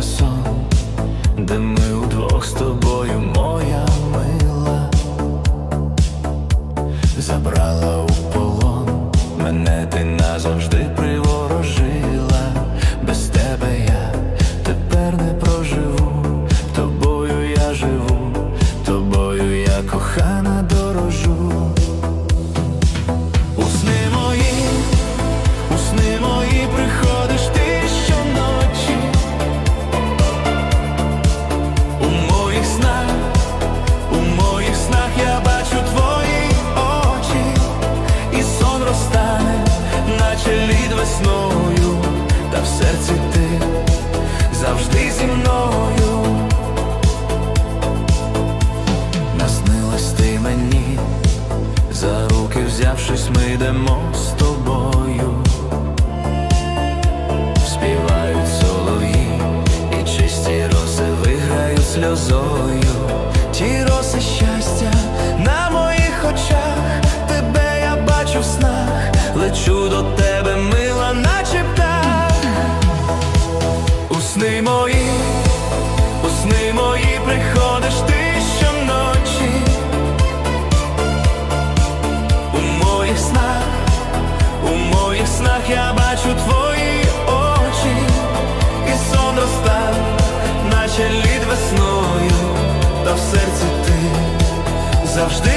сниться сон, де ми удвох з тобою, моя мила, забрала у полон, мене ти назавжди приворожила, без тебе я тепер не проживу, тобою я живу, тобою я кохана дорожу. Лід весною, та в серці ти завжди зі мною. Наснилась ти мені, за руки взявшись, ми йдемо з тобою. Співають солов'ї, і чисті роси виграють сльозою. Ті роси щастя на моїх очах, тебе я бачу в снах, лечу до тебе, сни мої, мої приходиш ти щоночі. У моїх снах, у моїх снах я бачу твої очі, і сон наче лід весною, та в серці ти завжди